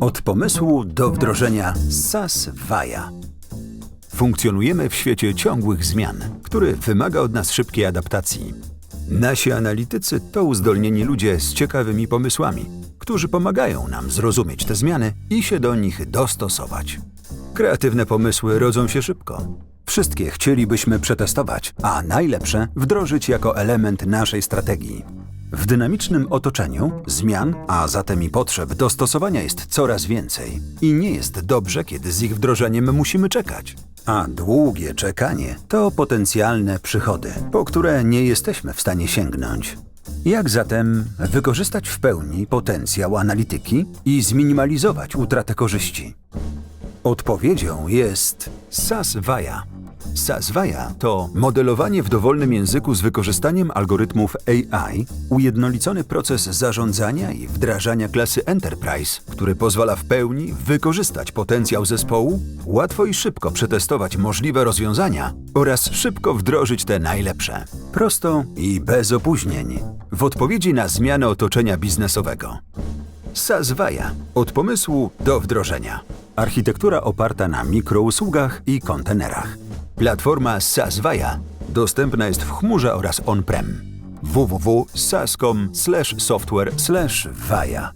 Od pomysłu do wdrożenia SAS Vaja. Funkcjonujemy w świecie ciągłych zmian, który wymaga od nas szybkiej adaptacji. Nasi analitycy to uzdolnieni ludzie z ciekawymi pomysłami, którzy pomagają nam zrozumieć te zmiany i się do nich dostosować. Kreatywne pomysły rodzą się szybko. Wszystkie chcielibyśmy przetestować, a najlepsze wdrożyć jako element naszej strategii. W dynamicznym otoczeniu zmian, a zatem i potrzeb dostosowania jest coraz więcej i nie jest dobrze, kiedy z ich wdrożeniem musimy czekać. A długie czekanie to potencjalne przychody, po które nie jesteśmy w stanie sięgnąć. Jak zatem wykorzystać w pełni potencjał analityki i zminimalizować utratę korzyści? Odpowiedzią jest SAS Vaja. SAS Vaja to modelowanie w dowolnym języku z wykorzystaniem algorytmów AI, ujednolicony proces zarządzania i wdrażania klasy Enterprise, który pozwala w pełni wykorzystać potencjał zespołu, łatwo i szybko przetestować możliwe rozwiązania oraz szybko wdrożyć te najlepsze. Prosto i bez opóźnień. W odpowiedzi na zmianę otoczenia biznesowego. Sazwaja. Od pomysłu do wdrożenia. Architektura oparta na mikrousługach i kontenerach. Platforma Sazwaja dostępna jest w chmurze oraz on-prem. www.sascom/software/vaja